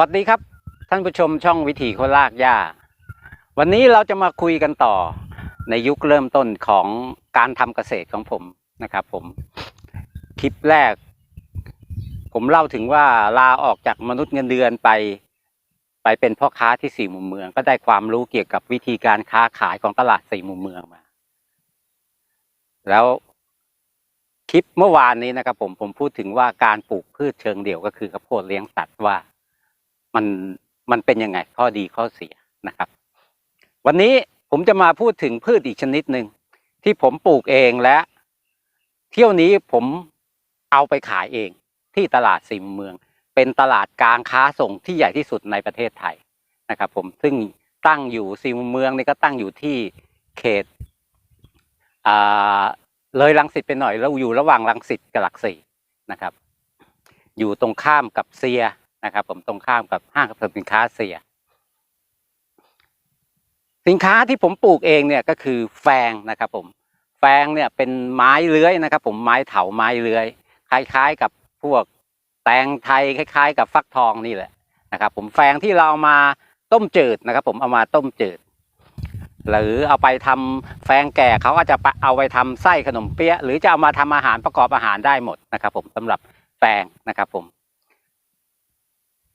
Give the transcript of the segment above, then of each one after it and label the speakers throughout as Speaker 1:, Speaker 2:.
Speaker 1: วัสดีครับ ท่านผู้ชมช่องวิถีโคลากหญ้า วันนี้เราจะมาคุยกันต่อในยุคเริ่มต้นของการทำเกษตรของผมนะครับ ผมคลิปแรก ผมเล่าถึงว่าลาออกจากมนุษย์เงินเดือนไป ไปเป็นพ่อค้าที่สี่มุมเมือง ก็ได้ความรู้เกี่ยวกับวิธีการค้าขายของตลาดสี่มุมเมืองมา แล้วคลิปเมื่อวานนี้นะครับ ผมผมพูดถึงว่าการปลูกพืชเชิงเดี่ยวก็คือข้าวโพดเลี้ยงสัตว์ว่า มันมันเป็นยังไงข้อดีข้อเสียนะครับ วันนี้ผมจะมาพูดถึงพืชอีกชนิดหนึ่งที่ผมปลูกเองและ เที่ยวนี้ผมเอาไปขายเองที่ตลาดสี่มุมเมือง เป็นตลาดกลางค้าส่งที่ใหญ่ที่สุดในประเทศไทยนะครับ ผมซึ่งตั้งอยู่สี่มุมเมืองนี่ก็ตั้งอยู่ที่เขตเลยรังสิตไปหน่อยแล้วอยู่ระหว่างรังสิตกับหลักสี่นะครับ อยู่ตรงข้ามกับเซีย นะครับ ผมตรงข้ามกับห้างสรรพสินค้าเซีย สินค้าที่ผมปลูกเองเนี่ยก็คือแฟงนะครับ ผมแฟงเนี่ยเป็นไม้เลื้อยนะครับ ผมไม้เถาไม้เลื้อย คล้าย ๆ กับพวกแตงไทยคล้าย ๆ กับฟักทองนี่แหละนะครับ ผมแฟงที่เราเอามาต้มจืดนะครับ ผมเอามาต้มจืด หรือเอาไปทำแฟงแก่เขาก็จะเอาไปทำไส้ขนมเปี๊ยะหรือจะเอามาทำอาหารประกอบอาหารได้หมดนะครับ ผมสำหรับแฟงนะครับ ผม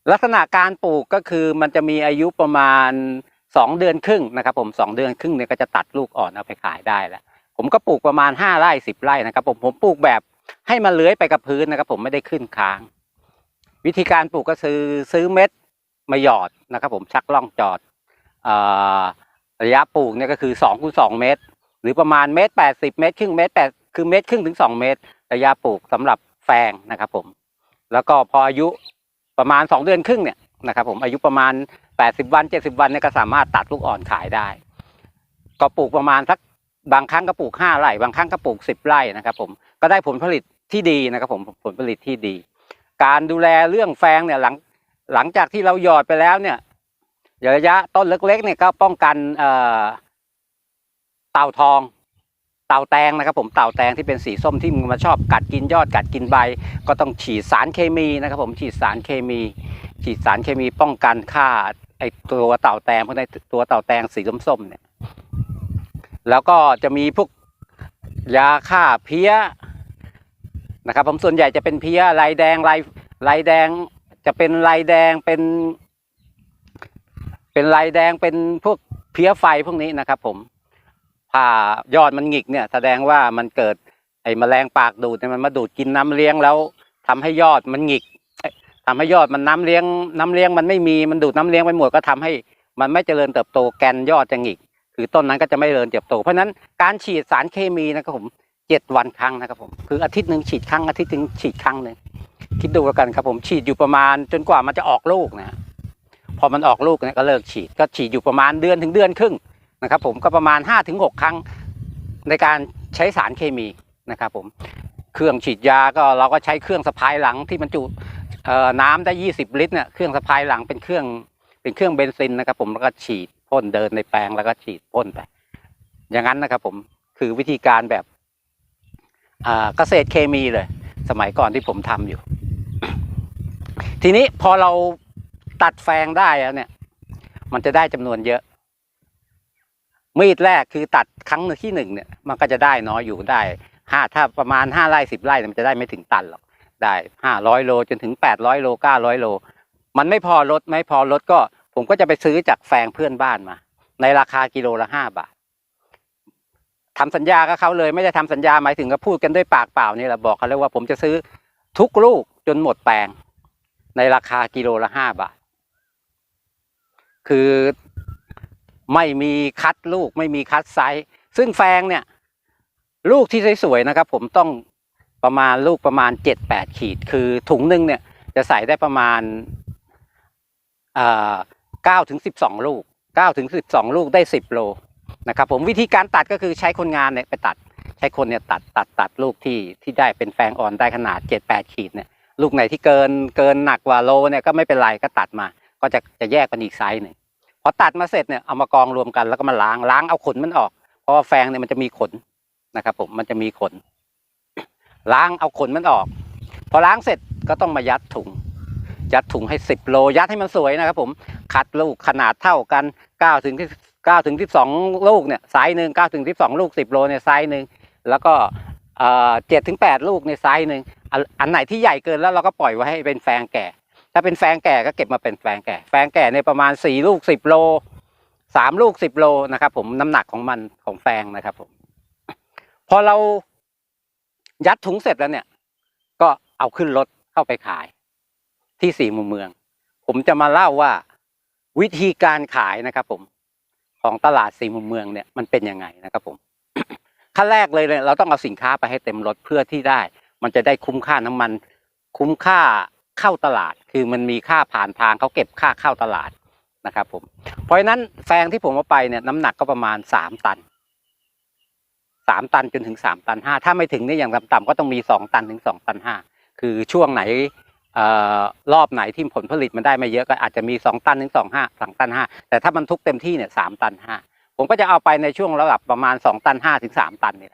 Speaker 1: ลักษณะการปลูกก็คือมันจะมีอายุประมาณสองเดือนครึ่งนะครับผมสองเดือนครึ่งเนี่ยก็จะตัดลูกอ่อนเอาไปขายได้แล้วผมก็ปลูกประมาณห้าไร่สิบไร่นะครับผมผมปลูกแบบให้มันเลื้อยไปกับพื้นนะครับ ผมไม่ได้ขึ้นค้าง วิธีการปลูกก็ซื้อซื้อเม็ดมาหยอดนะครับ ผมชักล่องจอดอระยะปลูกเนี่ยก็คือสองคูณสองเมตร หรือประมาณเมตรแปดสิบเมตรครึ่งเมตรแปดคือเมตรครึ่งถึงสองเมตร ระยะปลูกสำหรับแฟงนะครับผมแล้วก็พออายุ ประมาณสองเดือนครึ่งเนี่ยนะครับผมอายุประมาณแปดสิบวันเจ็ดสิบวันเนี่ยก็สามารถตัดลูกอ่อนขายได้ ก็ปลูกประมาณสักบางครั้งก็ปลูกห้าไร่บางครั้งก็ปลูกสิบไร่นะครับผมก็ได้ผลผลิตที่ดีนะครับผมผลผลิตที่ดี การดูแลเรื่องแฟงเนี่ยหลังหลังจากที่เราหยอดไปแล้วเนี่ยระยะต้นเล็กๆเนี่ยก็ป้องกันเต่าทอง เต่าแตงนะครับผมเต่าแตงที่เป็นสีส้มที่มันมาชอบกัดกินยอดกัดกินใบ ก็ต้องฉีดสารเคมีนะครับผมฉีดสารเคมี ฉีดสารเคมีป้องกันฆ่าไอตัวเต่าแตงพวกในตัวเต่าแตงสีส้มๆเนี่ยแล้วก็จะมีพวกยาฆ่าเพี้ยนะครับ ผมส่วนใหญ่จะเป็นเพี้ยลายแดงลายลายแดงจะเป็นลายแดงเป็น เป็นลายแดงเป็นพวกเพี้ยไฟพวกนี้นะครับ ผม ผ่ายอดมันหงิกเนี่ยแสดงว่ามันเกิดไอ้แมลงปากดูดเนี่ยมันมาดูดกินน้ำเลี้ยงแล้วทำให้ยอดมันหงิกเอ้ยทำให้ยอดมันน้ำเลี้ยง น้ำเลี้ยงมันไม่มีมันดูดน้ำเลี้ยงไปหมดก็ทำให้มันไม่เจริญเติบโตแกนยอดจะหงิก คือต้นนั้นก็จะไม่เจริญเติบโต เพราะฉะนั้นการฉีดสารเคมีนะครับผมเจ็ดวันครั้งนะครับผมคืออาทิตย์หนึ่งฉีดครั้งอาทิตย์หนึ่งฉีดครั้งหนึ่งคิดดูแล้วกันครับผมฉีดอยู่ประมาณจนกว่ามันจะออกลูกนะพอมันออกลูกเนี่ยก็เลิกฉีดก็ฉีดอยู่ประมาณเดือนถึงเดือนครึ่ง นะครับผมก็ประมาณห้าถึงหกครั้งในการใช้สารเคมีนะครับผมเครื่องฉีดยาก็เราก็ใช้เครื่องสะพายหลังที่บรรจุน้ำได้ 20 ลิตรเนี่ยเครื่องสะพายหลังเป็นเครื่องเป็นเครื่องเบนซินนะครับผมแล้วก็ฉีดพ่นเดินในแปลงแล้วก็ฉีดพ่นไป อย่างนั้นนะครับผมคือวิธีการแบบเกษตรเคมีเลย สมัยก่อนที่ผมทำอยู่ ทีนี้พอเราตัดแฟงได้แล้วเนี่ย มันจะได้จำนวนเยอะ มีดแรกคือตัดครั้งที่หนึ่งเนี่ยมันก็จะได้น้อยอยู่ได้ห้าถ้าประมาณห้าไร่สิบไร่เนี่ยมันจะได้ไม่ถึงตันหรอกได้ห้าร้อยโลจนถึงแปดร้อยโลเก้าร้อยโล มันไม่พอลดไม่พอลดก็ ผมก็จะไปซื้อจากแฟงเพื่อนบ้านมา ในราคากิโลละห้าบาททำสัญญากับเขาเลยไม่ได้ทำสัญญาหมายถึงก็พูดกันด้วยปากเปล่านี่แหละบอกเขาเลยว่าผมจะซื้อทุกลูกจนหมดแปลง ในราคากิโลละห้าบาท คือ ไม่มีคัดลูกไม่มีคัดไซส์ซึ่งแฟงเนี่ย ลูกที่สวยๆนะครับ ผมต้องประมาณลูกประมาณเจ็ดแปดขีด คือถุงหนึ่งเนี่ยจะใส่ได้ประมาณเก้าถึงสิบสองลูกเก้าถึงสิบสองลูกได้สิบโลนะครับผมวิธีการตัดก็คือใช้คนงานเนี่ยไปตัด ใช้คนเนี่ยตัดตัดตัดลูกที่ที่ได้เป็นแฟงอ่อนได้ขนาดเจ็ดแปดขีดเนี่ยลูกไหนที่เกินเกินหนักกว่าโลเนี่ยก็ไม่เป็นไรก็ตัดมา ก็จะจะแยกเป็นอีกไซส์หนึ่ง พอตัดมาเสร็จเนี่ยเอามากองรวมกันแล้วก็มาล้างล้างเอาขนมันออก เพราะว่าแฟงเนี่ยมันจะมีขนนะครับ ผมมันจะมีขน ล้างเอาขนมันออก พอล้างเสร็จก็ต้องมายัดถุง ยัดถุงให้10โลยัดให้มันสวยนะครับ ผมคัดลูกขนาดเท่ากัน9ถึงที่9ถึง12ลูกเนี่ยไซส์หนึ่ง9ถึง12ลูก10โลเนี่ยไซส์หนึ่งแล้วก็เอ่อ7ถึง8ลูกในไซส์หนึ่งอันไหนที่ใหญ่เกินแล้วเราก็ปล่อยไว้ให้เป็นแฟงแก่ ถ้าเป็นแฟงแก่ก็เก็บมาเป็นแฟงแก่ แฟงแก่ในประมาณ4ลูก10โล3ลูก10โลนะครับผมน้ำหนักของมันของแฟงนะครับผม พอเรายัดถุงเสร็จแล้วเนี่ย ก็เอาขึ้นรถเข้าไปขายที่สี่มุมเมือง ผมจะมาเล่าว่าวิธีการขายนะครับ ผมของตลาดสี่มุมเมืองเนี่ยมันเป็นยังไงนะครับผมขั้นแรกเลยเนี่ยเราต้องเอาสินค้าไปให้เต็มรถเพื่อที่ได้ มันจะได้คุ้มค่าน้ำมัน คุ้มค่า เข้าตลาด คือมันมีค่าผ่านทางเขาเก็บค่าเข้าตลาดนะครับผม เพราะฉะนั้นแฟงที่ผมเอาไปเนี่ยน้ำหนักก็ประมาณสามตันสามตันจนถึงสามตันห้าถ้าไม่ถึงเนี่ยอย่างต่ำๆก็ต้องมีสองตันถึงสองตันห้าคือช่วงไหนออรอบไหนที่ผลผลิตมันได้ไม่เยอะก็อาจจะมีสองตันถึงสองห้าสองตันห้าแต่ถ้ามันทุกเต็มที่เนี่ยสามตันห้าผมก็จะเอาไปในช่วงระดับประมาณสองตันห้าถึงสามตันเนี่ย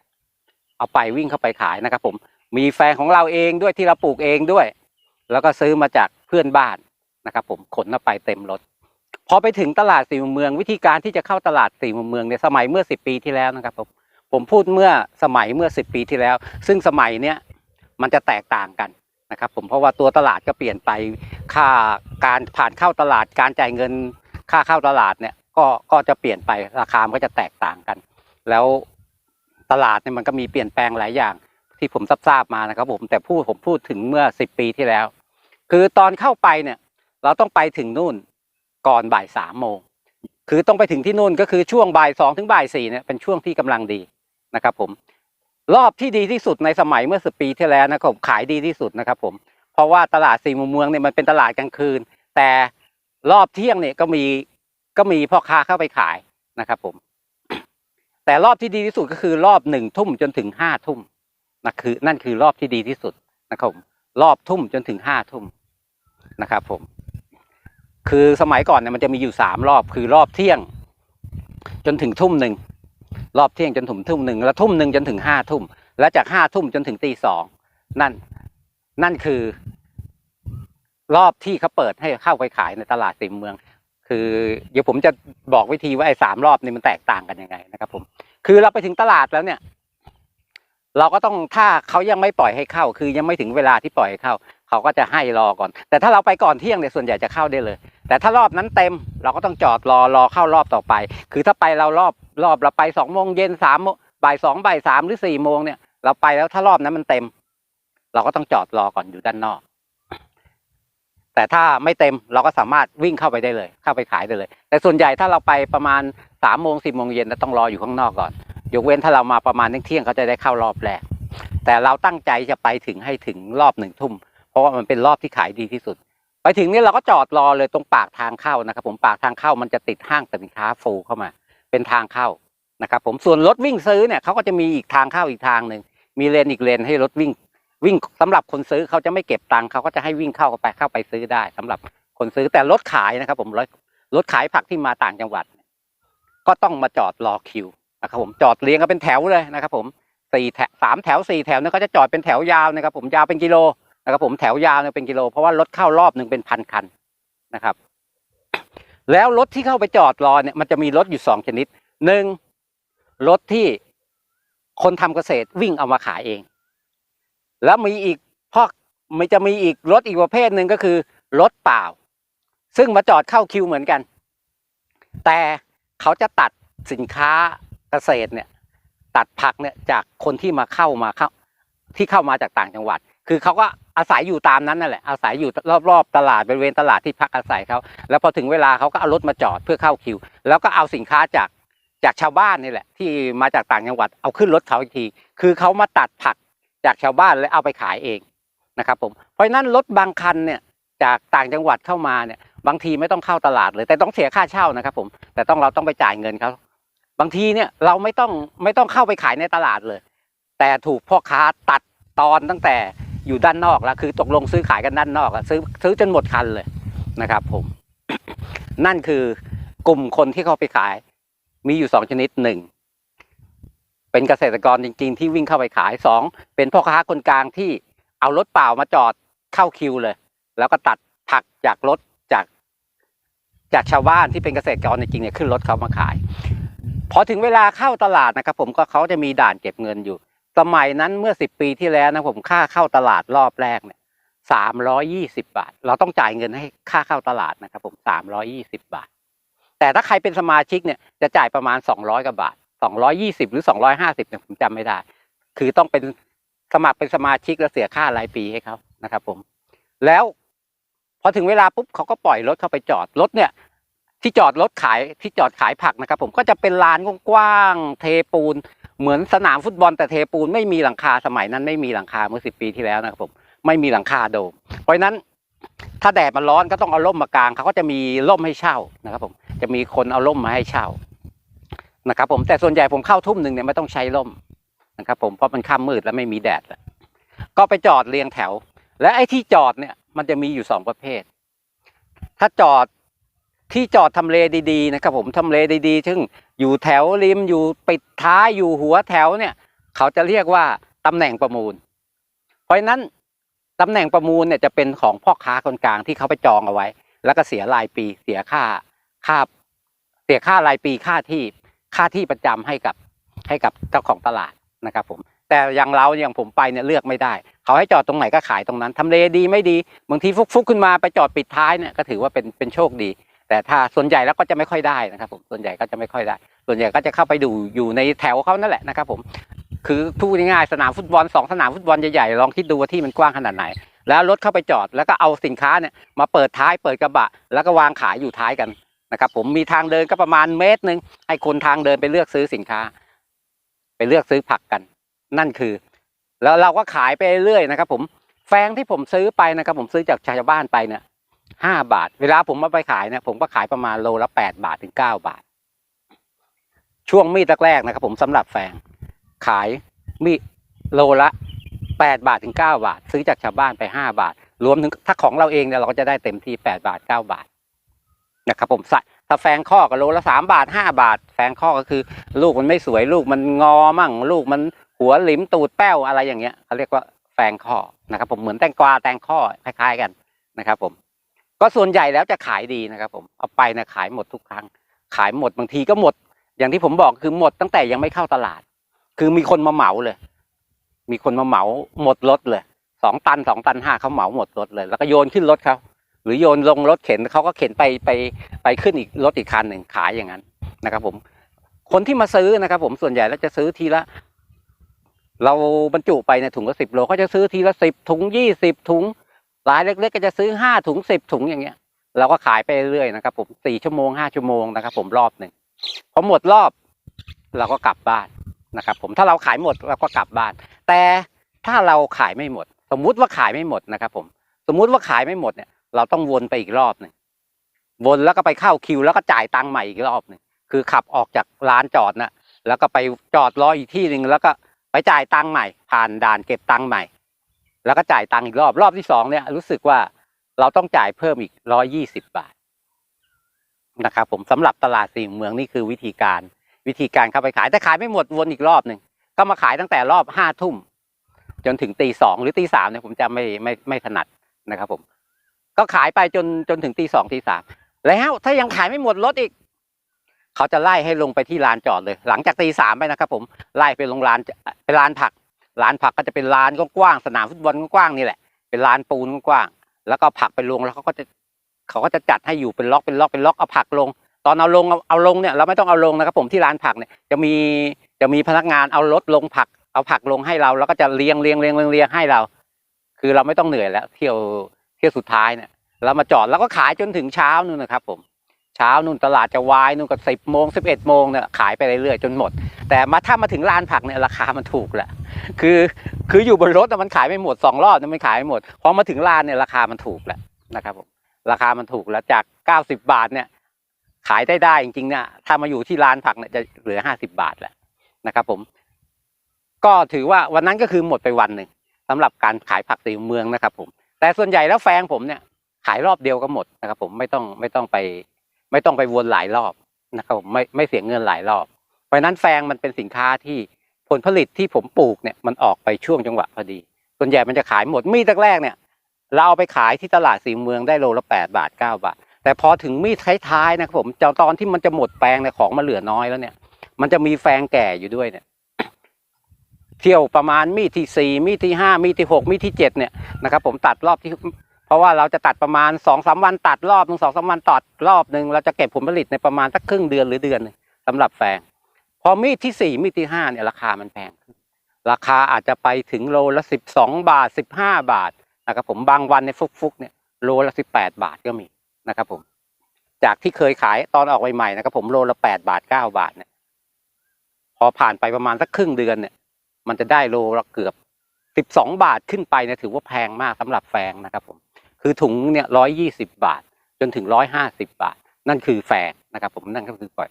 Speaker 1: เอาไปวิ่งเข้าไปขายนะครับผมมีแฟงของเราเองด้วยที่เราปลูกเองด้วย แล้วก็ซื้อมาจากเพื่อนบ้านนะครับ ผมขนมาไปเต็มรถพอไปถึงตลาดสี่มุมเมือง วิธีการที่จะเข้าตลาดสี่มุมเมืองในสมัยเมื่อสิบปีที่แล้วนะครับผมผมพูดเมื่อสมัยเมื่อสิบปีที่แล้ว ซึ่งสมัยเนี้ยมันจะแตกต่างกันนะครับ ผมเพราะว่าตัวตลาดก็เปลี่ยนไปค่าการผ่านเข้าตลาด การจ่ายเงินค่าเข้าตลาดเนี่ยก็ก็จะเปลี่ยนไปราคามันก็จะแตกต่างกัน แล้วตลาดเนี่ยมันก็มีเปลี่ยนแปลงหลายอย่างที่ผมทราบมานะครับ ผมแต่พูดผมพูดถึงเมื่อสิบปีที่แล้ว คือตอนเข้าไปเนี่ย เราต้องไปถึงนู่นก่อนบ่ายสามโมงคือต้องไปถึงที่นู่นก็คือช่วงบ่ายสองถึงบ่ายสี่เนี่ยเป็นช่วงที่กำลังดีนะครับผมรอบที่ดีที่สุดในสมัยเมื่อสิบปีที่แล้วนะครับผมขายดีที่สุดนะครับผมเพราะว่าตลาดสี่มุมเมืองเนี่ยมันเป็นตลาดกลางคืน แต่รอบเที่ยงเนี่ยก็มีก็มีพ่อค้าเข้าไปขายนะครับผม แต่รอบที่ดีที่สุดก็คือรอบหนึ่งทุ่มจนถึงห้าทุ่มนะคือนั่นคือรอบที่ดีที่สุดนะครับผมรอบทุ่มจนถึงห้าทุ่ม นะครับผม คือสมัยก่อนเนี่ยมันจะมีอยู่สามรอบ คือรอบเที่ยง จนถึงทุ่มหนึ่งรอบเที่ยงจนถึงทุ่มหนึ่งแล้วทุ่มหนึ่งจนถึงห้าทุ่ม แล้วจากห้าทุ่มจนถึงตีสองนั่น นั่นคือ รอบที่เขาเปิดให้เข้าไปขายในตลาดสิมเมือง คือ เดี๋ยวผมจะบอกวิธีว่าไอ้สามรอบนี้มันแตกต่างกันยังไงนะครับ ผม คือเราไปถึงตลาดแล้วเนี่ย เราก็ต้องถ้าเขายังไม่ปล่อยให้เข้า คือยังไม่ถึงเวลาที่ปล่อยให้เข้า เขาก็จะให้รอก่อน แต่ถ้าเราไปก่อนเที่ยงเนี่ยส่วนใหญ่จะเข้าได้เลย แต่ถ้ารอบนั้นเต็มเราก็ต้องจอดรอรอเข้ารอบต่อไป คือถ้าไปเรารอบรอบเราไปสองโมงเย็นสามโมงบ่ายสองบ่ายสามหรือสี่โมงเนี่ยเราไปแล้วถ้ารอบนั้นมันเต็ม เราก็ต้องจอดรอก่อนอยู่ด้านนอก แต่ถ้าไม่เต็มเราก็สามารถวิ่งเข้าไปได้เลย เข้าไปขายได้เลย แต่ส่วนใหญ่ถ้าเราไปประมาณสามโมงสี่โมงเย็นเราต้องรออยู่ข้างนอกก่อนยกเว้นถ้าเรามาประมาณเที่ยงเขาจะได้เข้ารอบแรกแต่เราตั้งใจจะไปถึงให้ถึงรอบหนึ่งทุ่ม ราะว่ามันเป็นรอบที่ขายดีที่สุด ไปถึงนี่เราก็จอดรอเลยตรงปากทางเข้านะครับ ผมปากทางเข้ามันจะติดห้างสินค้าฟูเข้ามา เป็นทางเข้านะครับ ผมส่วนรถวิ่งซื้อเนี่ยเขาก็จะมีอีกทางเข้าอีกทางหนึ่งมีเลนอีกเลนให้รถวิ่งวิ่งสำหรับคนซื้อเขาจะไม่เก็บตังค์เขาก็จะให้วิ่งเข้าไปเข้าไปซื้อได้สำหรับคนซื้อแต่รถขายนะครับ ผมรถรถขายผักที่มาต่างจังหวัด ก็ต้องมาจอดรอคิวนะครับผมจอดเรียงกันเป็นแถวเลยนะครับ ผมสี่แถวสามแถวสี่แถวเนี่ยเขาจะจอดเป็นแถวยาวนะครับ ผมยาวเป็นกิโล นะครับผมแถวยาวเนี่ยเป็นกิโล เพราะว่ารถเข้ารอบหนึ่งเป็นพันคันนะครับ แล้วรถที่เข้าไปจอดรอเนี่ยมันจะมีรถอยู่สองชนิดหนึ่งรถที่คนทำเกษตรวิ่งเอามาขายเอง แล้วมีอีกพอกมันจะมีอีกรถอีกประเภทหนึ่งก็คือรถเปล่า ซึ่งมาจอดเข้าคิวเหมือนกัน แต่เขาจะตัดสินค้าเกษตรเนี่ย ตัดผักเนี่ยจากคนที่มาเข้ามาเข้าที่เข้ามาจากต่างจังหวัด คือเขาก็อาศัยอยู่ตามนั้นนั่นแหละอาศัยอยู่รอบๆตลาดบริเวณตลาดที่พักอาศัยเขาแล้วพอถึงเวลาเขาก็เอารถมาจอดเพื่อเข้าคิว แล้วก็เอาสินค้าจากจากชาวบ้านนี่แหละ ที่มาจากต่างจังหวัดเอาขึ้นรถเขาอีกที คือเขามาตัดผักจากชาวบ้านแล้วเอาไปขายเองนะครับผมเพราะฉะนั้นรถบางคันเนี่ยจากต่างจังหวัดเข้ามาเนี่ยบางทีไม่ต้องเข้าตลาดเลย แต่ต้องเสียค่าเช่านะครับผมแต่ต้องเราต้องไปจ่ายเงินเขาบางทีเนี่ยเราไม่ต้องไม่ต้องเข้าไปขายในตลาดเลย แต่ถูกพ่อค้าตัดตอนตั้งแต่ อยู่ด้านนอกแล้วคือตกลงซื้อขายกันด้านนอกซื้อซื้อจนหมดคันเลยนะครับ ผม นั่นคือกลุ่มคนที่เขาไปขาย มีอยู่สองชนิดหนึ่งเป็นเกษตรกรจริง ๆ ที่วิ่งเข้าไปขายสองเป็นพ่อค้าคนกลางที่เอารถเปล่ามาจอดเข้าคิวเลย แล้วก็ตัดผักจากรถจาก จากชาวบ้านที่เป็นเกษตรกรจริงๆเนี่ยขึ้นรถเขามาขาย พอถึงเวลาเข้าตลาดนะครับ ผมก็เขาจะมีด่านเก็บเงินอยู่ สมัยนั้นเมื่อสิบปีที่แล้วนะผมค่าเข้าตลาดรอบแรกเนี่ยสามร้อยี่สิบาท เราต้องจ่ายเงินให้ค่าเข้าตลาดนะครับผมสามร้อยี่สิบาท แต่ถ้าใครเป็นสมาชิกเนี่ยจะจ่ายประมาณสองร้อยกว่าบาทสองร้อยี่สิบหรือสองร้อยห้าสิบเนี่ยผมจำไม่ได้ คือต้องเป็นสมัครเป็นสมาชิกแล้วเสียค่ารายปีให้เขานะครับ ผม แล้วพอถึงเวลาปุ๊บเขาก็ปล่อยรถเข้าไปจอดรถเนี่ย ที่จอดรถขายที่จอดขายผักนะครับ ผมก็จะเป็นลานกว้างๆเทปูน เหมือนสนามฟุตบอลแต่เทปูนไม่มีหลังคาสมัยนั้นไม่มีหลังคาเมื่อสิบปีที่แล้วนะครับผมไม่มีหลังคาโดมเพราะฉะนั้นถ้าแดดมันร้อนก็ต้องเอาร่มมากางเขาก็จะมีร่มให้เช่านะครับ ผมจะมีคนเอาร่มมาให้เช่านะครับผมแต่ส่วนใหญ่ผมเข้าทุ่มหนึ่งเนี่ยไม่ต้องใช้ร่มนะครับผมเพราะมันค่ำมืดแล้วไม่มีแดดแล้วก็ไปจอดเรียงแถว และไอ้ที่จอดเนี่ยมันจะมีอยู่สองประเภท ถ้าจอดที่จอดทำเลดีๆนะครับผมทำเลดีๆ ซึ่ง อยู่แถวริมอยู่ปิดท้ายอยู่หัวแถวเนี่ย เขาจะเรียกว่าตำแหน่งประมูล เพราะนั้นตำแหน่งประมูลเนี่ยจะเป็นของพ่อค้าคนกลางที่เขาไปจองเอาไว้ แล้วก็เสียรายปี เสียค่าค่าเสียค่ารายปีค่าที่ค่าที่ประจำให้กับให้กับเจ้าของตลาดนะครับผมแต่อย่างเราอย่างผมไปเนี่ยเลือกไม่ได้ เขาให้จอดตรงไหนก็ขายตรงนั้นทำเลดีไม่ดีบางทีฟุกๆขึ้นมาไปจอดปิดท้ายเนี่ยก็ถือว่าเป็นเป็นโชคดี แต่ถ้าส่วนใหญ่แล้วก็จะไม่ค่อยได้นะครับ ผมส่วนใหญ่ก็จะไม่ค่อยได้ ส่วนใหญ่ก็จะเข้าไปดูอยู่ในแถวเขานั่นแหละนะครับ ผม คือพูดง่ายๆสนามฟุตบอลสองสนามฟุตบอลใหญ่ๆลองคิดดูว่าที่มันกว้างขนาดไหน แล้วรถเข้าไปจอดแล้วก็เอาสินค้าเนี่ยมาเปิดท้ายเปิดกระบะ แล้วก็วางขายอยู่ท้ายกันนะครับ ผมมีทางเดินก็ประมาณเมตรหนึ่งให้คนทางเดินไปเลือกซื้อสินค้า ไปเลือกซื้อผักกัน นั่นคือ แล้วเราก็ขายไปเรื่อยนะครับ ผมแฟงที่ผมซื้อไปนะครับ ผมซื้อจากชาวบ้านไปเนี่ย ห้าบาท เวลาผมมาไปขายเนี่ยผมก็ขายประมาณโลละแปดบาทถึงเก้าบาท ช่วงมีดแรกๆนะครับ ผมสำหรับแฟงขายมีดโลละแปดบาทถึงเก้าบาท ซื้อจากชาวบ้านไปห้าบาท รวมถึงถ้าของเราเองเนี่ยเราก็จะได้เต็มที่แปดบาทเก้าบาทนะครับผมใส่ถ้าแฟงข้อก็โลละสามบาทห้าบาท แฟงข้อก็คือ ลูกมันไม่สวยลูกมันงอมั่ง ลูกมันหัวหลิมตูดแป้วอะไรอย่างเงี้ยเขาเรียกว่าแฟงข้อนะครับ ผมเหมือนแตงกวาแตงข้อคล้ายๆกันนะครับ ผม ก็ส่วนใหญ่แล้วจะขายดีนะครับ ผมเอาไปนะขายหมดทุกครั้ง ขายหมดบางทีก็หมด อย่างที่ผมบอกคือหมดตั้งแต่ยังไม่เข้าตลาด คือมีคนมาเหมาเลย มีคนมาเหมาหมดรถเลยสองตันสองตันห้าเขาเหมาหมดรถเลย แล้วก็โยนขึ้นรถเขาหรือโยนลงรถเข็นเขาก็เข็นไปไปไปขึ้นอีกรถอีกคันหนึ่งขายอย่างนั้นนะครับ ผม คนที่มาซื้อนะครับ ผมส่วนใหญ่แล้วจะซื้อทีละ เราบรรจุไปในถุงละสิบโลเขาจะซื้อทีละสิบถุงยี่สิบถุง รายเล็กๆก็จะซื้อห้าถุงสิบถุงอย่างเงี้ย เราก็ขายไปเรื่อยๆนะครับ ผมสี่ชั่วโมงห้าชั่วโมงนะครับ ผมรอบหนึ่งพอหมดรอบ เราก็กลับบ้านนะครับ ผมถ้าเราขายหมดเราก็กลับบ้าน แต่ถ้าเราขายไม่หมด สมมุติว่าขายไม่หมดนะครับ ผม สมมุติว่าขายไม่หมดเนี่ย เราต้องวนไปอีกรอบหนึ่งวนแล้วก็ไปเข้าคิว แล้วก็จ่ายตังค์ใหม่อีกรอบหนึ่งคือขับออกจากร้านจอดนะแล้วก็ไปจอดรออีกที่หนึ่งแล้วก็ไปจ่ายตังค์ใหม่ ผ่านด่านเก็บตังค์ใหม่ แล้วก็จ่ายตังค์อีกรอบรอบที่สองเนี่ย รู้สึกว่าเราต้องจ่ายเพิ่มอีกร้อยี่สิบบาทนะครับผมสำหรับตลาดสี่เมืองนี่คือวิธีการวิธีการเข้าไปขาย แต่ขายไม่หมดวนอีกรอบหนึ่งก็มาขายตั้งแต่รอบห้าทุ่มจนถึงตีสองหรือตีสามเนี่ยผมจะไม่ไม่ไม่ถนัดนะครับผมก็ขายไปจนจนถึงตีสองตีสามแล้วถ้ายังขายไม่หมดรถอีก เขาจะไล่ให้ลงไปที่ลานจอดเลย หลังจากตีสามไปนะครับผมไล่ไปลงลานไปลานผัก ลานผักก็จะเป็นลานกว้างๆสนามฟุตบอลกว้างๆนี่แหละ เป็นลานปูนกว้างๆแล้วก็ผักไปลงแล้วเขาก็จะเขาก็จะจัดให้อยู่เป็นล็อกเป็นล็อกเป็นล็อกเอาผักลง ตอนเอาลงเอาเอาลงเนี่ยเราไม่ต้องเอาลงนะครับผมที่ร้านผักเนี่ยจะมีจะมีพนักงานเอารถลงผัก เอาผักลงให้เรา แล้วก็จะเรียงเรียงเรียงเรียงเรียงให้เรา คือเราไม่ต้องเหนื่อยแล้ว เที่ยวเที่ยวสุดท้ายเนี่ยเรามาจอดแล้วก็ขายจนถึงเช้านู่นนะครับผม เช้านู่นตลาดจะวายนู่นก็สิบโมงสิบเอ็ดโมงเนี่ยขายไปเรื่อยๆจนหมด แต่มาถ้ามาถึงร้านผักเนี่ยราคามันถูกแหละคือคืออยู่บนรถน่มันขายไม่หมดสองรอบเนี่ยมันขายไม่หมดพอมาถึงร้านเนี่ยราคามันถูกแล้วนะครับผมราคามันถูกแล้วจากเก้าสิบบาทเนี่ยขายได้ได้จริงๆเนี่ยถ้ามาอยู่ที่ร้านผักเนี่ยจะเหลือห้าสิบาทแหละนะครับผม ก็ถือว่าวันนั้นก็คือหมดไปวันหนึ่งสำหรับการขายผักตีเมืองนะครับผม แต่ส่วนใหญ่แล้วแฟงผมเนี่ยขายรอบเดียวก็หมดนะครับผมไม่ต้องไม่ต้องไป ไม่ต้องไปวนหลายรอบนะครับผมไม่ไม่เสียเงินหลายรอบ เพราะนั้นแฟงมันเป็นสินค้าที่ผลผลิตที่ผมปลูกเนี่ยมันออกไปช่วงจังหวะพอดี ส่วนใหญ่มันจะขายหมดมีดแรกๆเนี่ย เราเอาไปขายที่ตลาดสีเมืองได้โลละแปดบาทเก้าบาท แต่พอถึงมีดท้ายๆนะครับผมตอนที่มันจะหมดแปลงในยของมันเหลือน้อยแล้วเนี่ย มันจะมีแฟงแก่อยู่ด้วยเนี่ยเที่ยวประมาณมีดที่สี่มีดที่ห้ามีดที่หกมีดที่เจ็ดเนี่ยนะครับผมตัดรอบที่ เพราะว่าเราจะตัดประมาณสองสามวันตัดรอบหนึ่งสองสามวันตัดรอบหนึ่งเราจะเก็บผลผลิตในประมาณสักครึ่งเดือนหรือเดือนหนึ่งสำหรับแฟงพอมีดที่สี่มีดที่ห้าเนี่ยราคามันแพงขึ้นราคาอาจจะไปถึงโลละสิบสองบาทสิบห้าบาทนะครับผมบางวันในฟุกๆเนี่ยโลละสิบแปดบาทก็มีนะครับผมจากที่เคยขายตอนออกใหม่ๆนะครับผมโลละแปดบาทเก้าบาทเนี่ยพอผ่านไปประมาณสักครึ่งเดือนเนี่ย มันจะได้โลละเกือบสิบสองบาทขึ้นไปเนี่ยถือว่าแพงมากสำหรับแฟงนะครับผม คือถุงเนี่ยร้อยยี่สิบบาท จนถึงร้อยห้าสิบาท นั่นคือแฟงนะครับผมนั่นก็คือปล่อย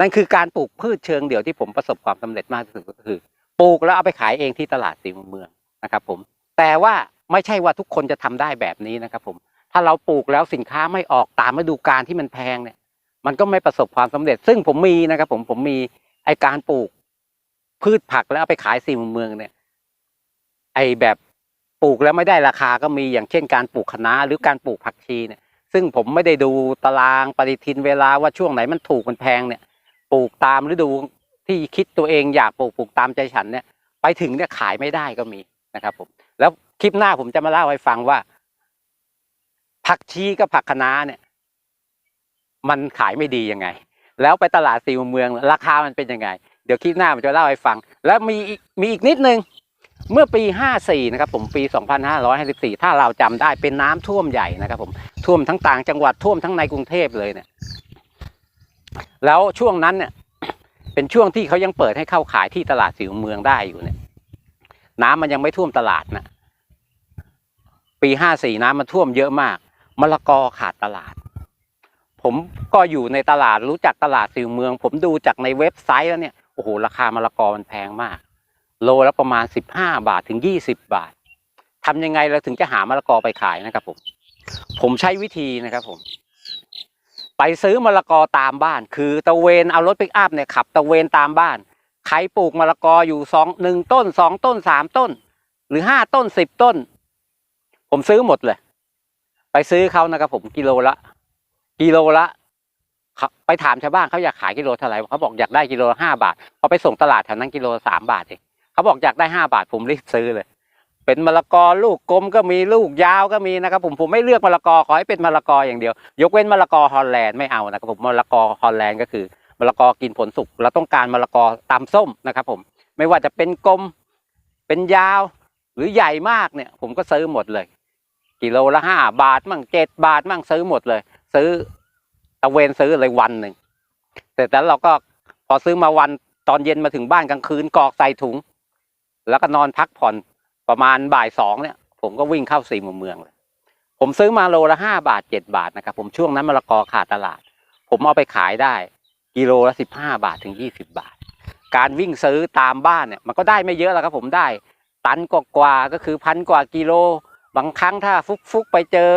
Speaker 1: นั่นคือการปลูกพืชเชิงเดี่ยวที่ผมประสบความสำเร็จมากที่สุดก็คือปลูกแล้วเอาไปขายเองที่ตลาดสีเมืองนะครับผมแต่ว่าไม่ใช่ว่าทุกคนจะทำได้แบบนี้นะครับผมถ้าเราปลูกแล้วสินค้าไม่ออกตามฤดูกาลที่มันแพงเนี่ย มันก็ไม่ประสบความสำเร็จ ซึ่งผมมีนะครับผมผมมีไอการปลูกพืชผักแล้วเอาไปขายสีเมืองเนี่ย ไอแบบ ปลูกแล้วไม่ได้ราคาก็มีอย่างเช่นการปลูกคะน้าหรือการปลูกผักชีเนี่ย ซึ่งผมไม่ได้ดูตารางปฏิทินเวลาว่าช่วงไหนมันถูกมันแพงเนี่ย ปลูกตามฤดูที่คิดตัวเองอยากปลูกปลูกตามใจฉันเนี่ย ไปถึงเนี่ยขายไม่ได้ก็มีนะครับผม แล้วคลิปหน้าผมจะมาเล่าให้ฟังว่า ผักชีกับผักคะน้าเนี่ย มันขายไม่ดียังไง แล้วไปตลาดสีเมือง ราคามันเป็นยังไง เดี๋ยวคลิปหน้าผมจะเล่าให้ฟัง แล้วมีมีอีกนิดนึง เมื่อปี 54 นะครับผมปี 2554 ถ้าเราจำได้เป็นน้ำท่วมใหญ่นะครับผมท่วมทั้งต่างจังหวัดท่วมทั้งในกรุงเทพเลยเนี่ยแล้วช่วงนั้นเนี่ยเป็นช่วงที่เขายังเปิดให้เข้าขายที่ตลาดสีเมืองได้อยู่เนี่ย น้ำมันยังไม่ท่วมตลาดนะปีห้าสี่น้ำมันท่วมเยอะมากมะละกอขาดตลาด ผมก็อยู่ในตลาดรู้จักตลาดสีเมือง ผมดูจากในเว็บไซต์แล้วเนี่ยโอ้โหราคามะละกอมันแพงมาก โลละประมาณสิบห้าบาทถึงยี่สิบบาททำยังไงเราถึงจะหามะละกอไปขายนะครับผมผมใช้วิธีนะครับผม ไปซื้อมะละกอตามบ้าน คือตะเวนเอารถปิกอัพเนี่ยขับตะเวนตามบ้าน ใครปลูกมะละกออยู่สองหนึ่งต้นสองต้นสามต้น หรือห้าต้นสิบต้น ผมซื้อหมดเลย ไปซื้อเขานะครับผมกิโลละ กิโลละไปถามชาวบ้านเขาอยากขายกิโลเท่าไหร่เขาบอกอยากได้กิโลห้าบาทพอไปส่งตลาดแถวนั้นกิโลสามบาทเอง เขาบอกอยากได้ห้าบาทผมรีบซื้อเลย เป็นมะละกอลูกกลมก็มีลูกยาวก็มีนะครับ ผมผมไม่เลือกมะละกอขอให้เป็นมะละกออย่างเดียว ยกเว้นมะละกอฮอลแลนด์ไม่เอานะครับผมมะละกอฮอลแลนด์ก็คือมะละกอกินผลสุกเราต้องการมะละกอตามส้มนะครับ ผมไม่ว่าจะเป็นกลมเป็นยาวหรือใหญ่มากเนี่ย ผมก็ซื้อหมดเลย กิโลละห้าบาทมั่งเจ็ดบาทมั่งซื้อหมดเลย ซื้อตะเวนซื้อเลยวันหนึ่งแต่แต่เราก็พอซื้อมาวันตอนเย็นมาถึงบ้านกลางคืนกรอกใส่ถุง แล้วก็นอนพักผ่อนประมาณบ่ายสองเนี่ย ผมก็วิ่งเข้าสี่มุมเมืองเลยผมซื้อมาโลละห้าบาทเจ็ดบาทนะครับ ผมช่วงนั้นมะละกอขาดตลาด ผมเอาไปขายได้กิโลละสิบห้าบาทถึงยี่สิบบาท การวิ่งซื้อตามบ้านเนี่ยมันก็ได้ไม่เยอะแล้วครับผมได้ตันกว่าๆก็คือพันกว่ากิโล บางครั้งถ้าฟุกฟุกๆไปเจอ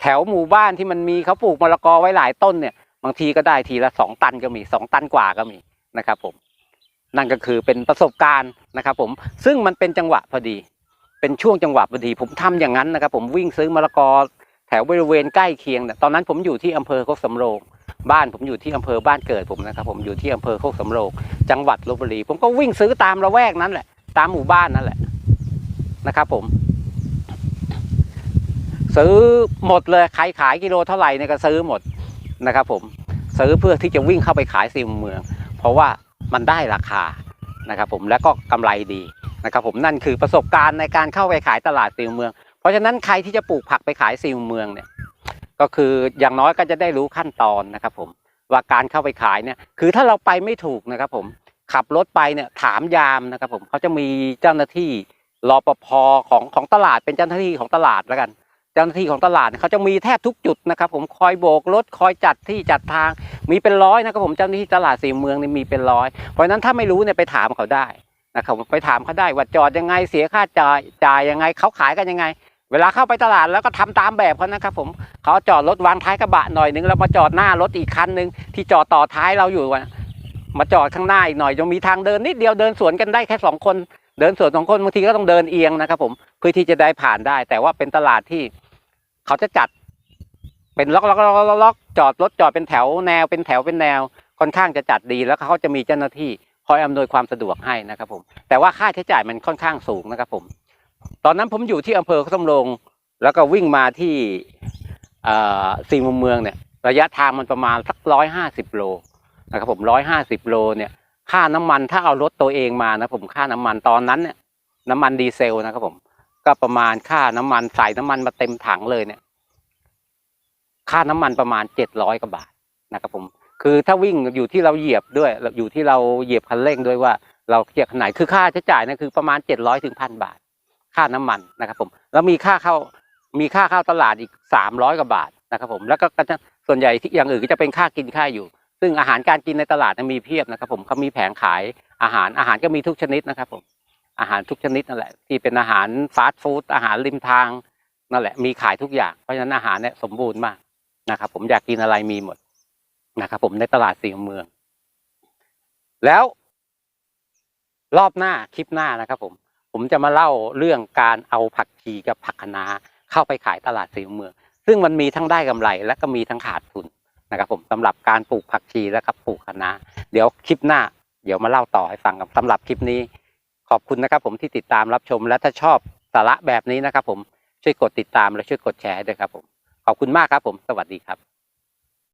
Speaker 1: แถวหมู่บ้านที่มันมีเขาปลูกมะละกอไว้หลายต้นเนี่ย บางทีก็ได้ทีละสองตันก็มีสองตันกว่าก็มีนะครับผม นั่นก็คือเป็นประสบการณ์นะครับผมซึ่งมันเป็นจังหวะพอดี เป็นช่วงจังหวะพอดี ผมทำอย่างนั้นนะครับผมวิ่งซื้อมะละกอแถวบริเวณใกล้เคียงเนี่ยตอนนั้นผมอยู่ที่อำเภอโคกสำโรงบ้านผมอยู่ที่อำเภอบ้านเกิดผมนะครับผมอยู่ที่อำเภอโคกสำโรงจังหวัดลบบุรี ผมก็วิ่งซื้อตามละแวกนั้นแหละ ตามหมู่บ้านนั่นแหละนะครับผม ซื้อหมดเลยใครขายกิโลเท่าไหร่เนี่ยก็ซื้อหมดนะครับผมซื้อเพื่อที่จะวิ่งเข้าไปขายซีมเมือง เพราะว่า มันได้ราคานะครับผมแล้วก็กำไรดีนะครับผมนั่นคือประสบการณ์ในการเข้าไปขายตลาดซีมเมือง เพราะฉะนั้นใครที่จะปลูกผักไปขายซีมเมืองเนี่ยก็คืออย่างน้อยก็จะได้รู้ขั้นตอนนะครับผมว่าการเข้าไปขายเนี่ยคือถ้าเราไปไม่ถูกนะครับผมขับรถไปเนี่ยถามยามนะครับผมเขาจะมีเจ้าหน้าที่รอปภของของตลาดเป็นเจ้าหน้าที่ของตลาดแล้วกันเจ้าหน้าที่ของตลาดเขาจะมีแทบทุกจุดนะครับ ผมคอยโบกรถคอยจัดที่จัดทาง มีเป็นร้อยนะครับผมเจ้าหน้าที่ตลาดสี่เมืองนี่มีเป็นร้อยเพราะฉะนั้นถ้าไม่รู้เนี่ยไปถามเขาได้นะครับไปถามเขาได้ว่าจอดยังไงเสียค่าจ่ายจ่ายยังไงเขาขายกันยังไง เวลาเข้าไปตลาดแล้วก็ทำตามแบบเขานะครับผมเขาจอดรถวางท้ายกระบะหน่อยนึงแล้วมาจอดหน้ารถอีกคันนึงที่จอดต่อท้ายเราอยู่อะมาจอดข้างหน้าอีกหน่อยจะมีทางเดินนิดเดียวเดินสวนกันได้แค่สองคนเดินสวนของคนบางทีก็ต้องเดินเอียงนะครับผมเพื่อที่จะได้ผ่านได้ แต่ว่าเป็นตลาดที่ เขาจะจัด เป็นล็อกล็อกล็อกล็อกจอดรถจอดเป็นแถวแนวเป็นแถวเป็นแนว ค่อนข้างจะจัดดีแล้วเขาจะมีเจ้าหน้าที่คอยอำนวยความสะดวกให้นะครับ ผม แต่ว่าค่าใช้จ่ายมันค่อนข้างสูงนะครับ ผม ตอนนั้นผมอยู่ที่อำเภอส้มลงแล้วก็วิ่งมาที่สี่มุมเมืองเนี่ย ระยะทางมันประมาณสักร้อยห้าสิบโลนะครับผมร้อยห้าสิบโลเนี่ย ค่าน้ำมันถ้าเอารถตัวเองมานะผมค่าน้ำมันตอนนั้นเนี่ยน้ำมันดีเซลนะครับผม ก็ประมาณค่าน้ำมันใส่น้ำมันมาเต็มถังเลยเนี่ย ค่าน้ำมันประมาณเจ็ดร้อยกว่าบาทนะครับผม คือถ้าวิ่งอยู่ที่เราเหยียบด้วย อยู่ที่เราเหยียบคันเร่งด้วยว่า เราเหยียบขนาดไหนคือค่าใช้จ่ายนะคือประมาณเจ็ดร้อยถึงพันบาท ค่าน้ำมันนะครับผมแล้วมีค่าเข้ามีค่าเข้าตลาดอีกสามร้อยกว่าบาทนะครับผมแล้วก็ส่วนใหญ่ที่อย่างอื่นก็จะเป็นค่ากินค่าอยู่ ซึ่งอาหารการกินในตลาดมีเพียบนะครับ ผมเขามีแผงขายอาหารอาหารก็มีทุกชนิดนะครับผม อาหารทุกชนิดนั่นแหละที่เป็นอาหารฟาสต์ฟู้ดอาหารริมทางนั่นแหละมีขายทุกอย่างเพราะฉะนั้นอาหารเนี่ยสมบูรณ์มากนะครับ ผมอยากกินอะไรมีหมดนะครับ ผมในตลาดสี่เมือง แล้ว รอบหน้าคลิปหน้านะครับ ผม ผมจะมาเล่าเรื่องการเอาผักชีกับผักคะน้าเข้าไปขายตลาดสี่เมือง ซึ่งมันมีทั้งได้กำไร และก็มีทั้งขาดทุนนะครับ ผมสำหรับการปลูกผักชีและก็ปลูกคะน้าเดี๋ยวคลิปหน้า เดี๋ยวมาเล่าต่อให้ฟังกับสำหรับคลิปนี้ ขอบคุณนะครับผมที่ติดตามรับชมและถ้าชอบสาระแบบนี้นะครับผมช่วยกดติดตามและช่วยกดแชร์ด้วยครับผมขอบคุณมากครับผมสวัสดีครับ